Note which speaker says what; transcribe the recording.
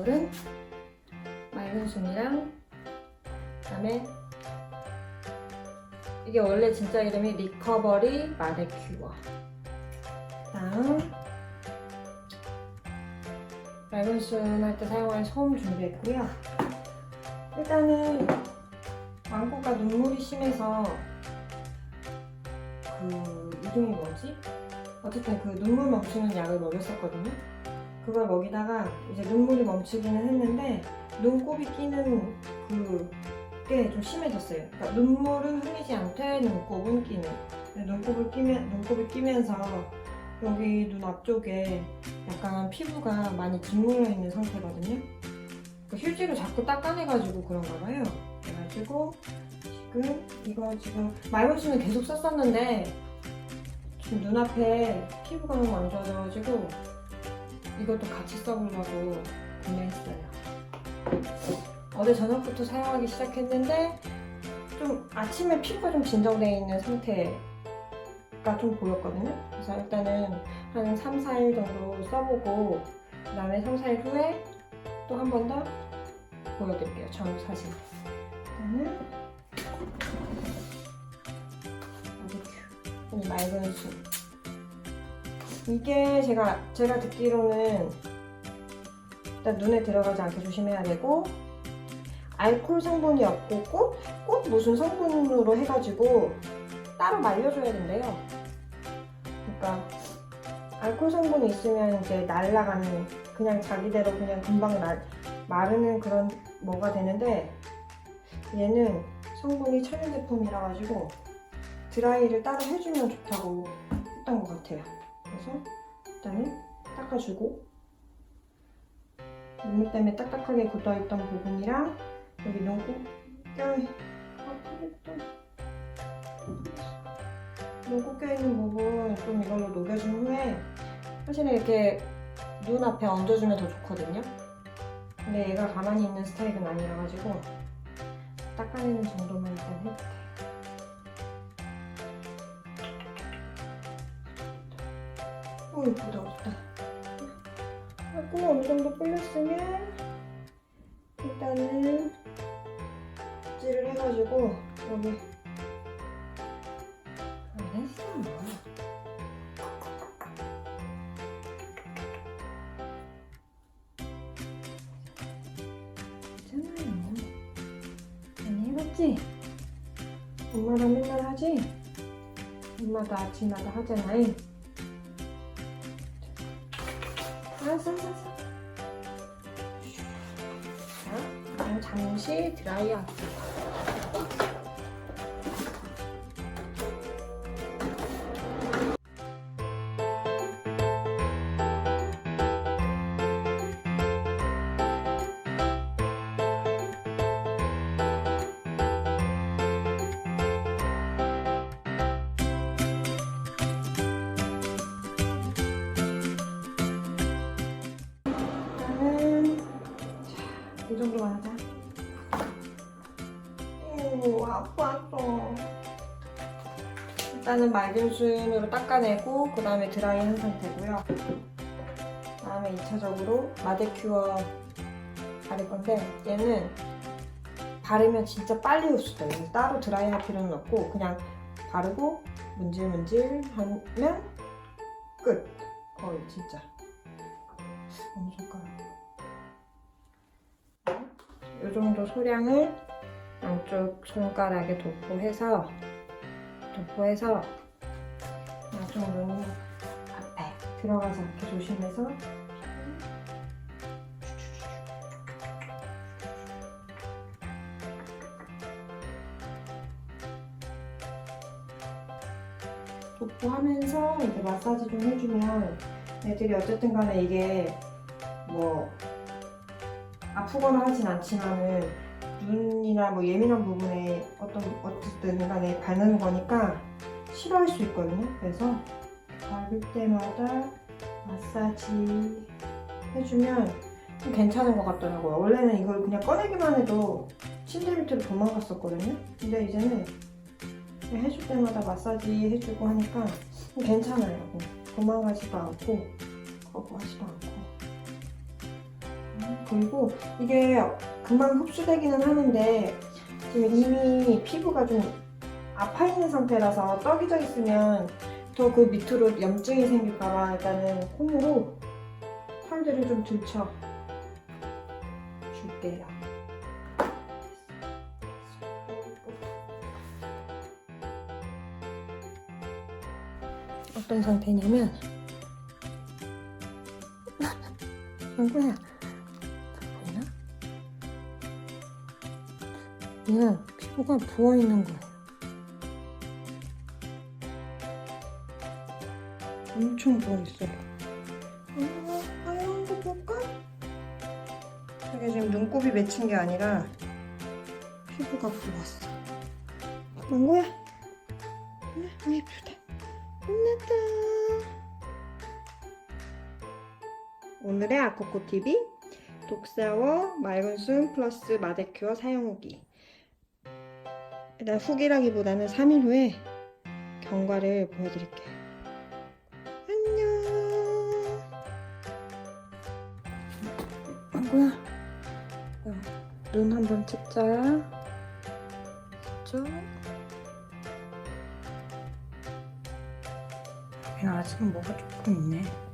Speaker 1: 준비물은 맑은 순이랑 그다음에 이게 원래 진짜 이름이 리커버리 마데큐어 다음 맑은 순 할 때 사용할 솜 준비했고요 일단은 왕고가 눈물이 심해서 그 이름이 뭐지? 어쨌든 그 눈물 멈추는 약을 먹였었거든요. 그걸 먹이다가 이제 눈물이 멈추기는 했는데 눈곱이 끼는 그게 좀 심해졌어요. 그러니까 눈물은 흘리지 않되 눈곱은 끼는. 눈곱을 끼면 눈곱이 끼면서 여기 눈 앞쪽에 약간 피부가 많이 짓물려 있는 상태거든요. 그 휴지로 자꾸 닦아내가지고 그런가 봐요. 그래가지고 지금 이거 지금 말벌수는 계속 썼었는데 지금 눈앞에 피부가 너무 안 좋아져가지고 이것도 같이 써보려고 구매했어요. 어제 저녁부터 사용하기 시작했는데 좀 아침에 피부가 좀 진정되어 있는 상태가 좀 보였거든요. 그래서 일단은 한 3, 4일 정도 써보고 그 다음에 3, 4일 후에 또 한 번 더 보여드릴게요. 전 사진. 일단은 바비큐. 이 맑은 수. 이게 제가 제가 듣기로는 일단 눈에 들어가지 않게 조심해야 되고 알코올 성분이 없고 꽃, 꽃 무슨 성분으로 해가지고 따로 말려줘야 된대요. 그러니까 알코올 성분이 있으면 이제 날라가는 그냥 자기대로 그냥 금방 날, 마르는 그런 뭐가 되는데 얘는 성분이 천연 제품이라 가지고 드라이를 따로 해주면 좋다고 했던 것 같아요. 그래서 일단은 닦아주고 눈물 때문에 딱딱하게 굳어있던 부분이랑 여기 눈곱 껴 눈곱 껴있는 부분 좀 이걸로 녹여준 후에 사실은 이렇게 눈 앞에 얹어주면 더 좋거든요. 근데 얘가 가만히 있는 스타일은 아니라 가지고 닦아내는 정도만 일단 해볼게요. 어 예쁘다 예쁘다 하고 어느 정도 불렸으면 일단은 빗질을 해가지고 여기 안 했어 괜찮아요 많이 해봤지? 엄마랑 맨날 하지? 엄마도 아침마다 하잖아 잠시 드라이 할 이 정도만 하자. 오, 아팠어. 일단은 맑은 수으로 닦아내고 그 다음에 드라이한 상태고요. 다음에 2차적으로 마데큐어 바를 건데 얘는 바르면 진짜 빨리 흡수돼요. 따로 드라이할 필요는 없고 그냥 바르고 문질문질 하면 끝. 거의 진짜. 어느 손가락? 이 정도 소량을 양쪽 손가락에 도포해서 도포해서 양쪽 눈 앞에 들어가지 않게 조심해서 도포하면서 이렇게 마사지 좀 해주면 애들이 어쨌든 간에 이게 뭐 아프거나 하진 않지만은 눈이나 뭐 예민한 부분에 어떤 어쨌든 간에 바르는 거니까 싫어할 수 있거든요. 그래서 바를 때마다 마사지 해주면 좀 괜찮은 것 같더라고요. 원래는 이걸 그냥 꺼내기만 해도 침대 밑으로 도망갔었거든요. 근데 이제는 해줄 때마다 마사지 해주고 하니까 좀 괜찮아요. 도망가지도 않고 거부하지도 않고. 음. 그리고 이게 금방 흡수되기는 하는데 지금 이미 피부가 좀 아파 있는 상태라서 떡이져 있으면 더 그 밑으로 염증이 생길까봐 일단은 콩으로 털들을 좀 들쳐 줄게요. 어떤 상태냐면 얼굴야 그냥 피부가 부어있는 거야. 엄청 부어있어요. 어, 하얀 거 볼까? 이게 지금 눈곱이 맺힌 게 아니라 피부가 부었어. 망고야? 아 예쁘다 끝났다. 오늘의 아코코 TV 독사워 맑은 숨 플러스 마데큐어 사용 후기 일단 후기라기보다는 3일 후에 경과를 보여드릴게요. 안녕! 망고야? 눈 한번 찍자. 쭉. 아직은 뭐가 조금 있네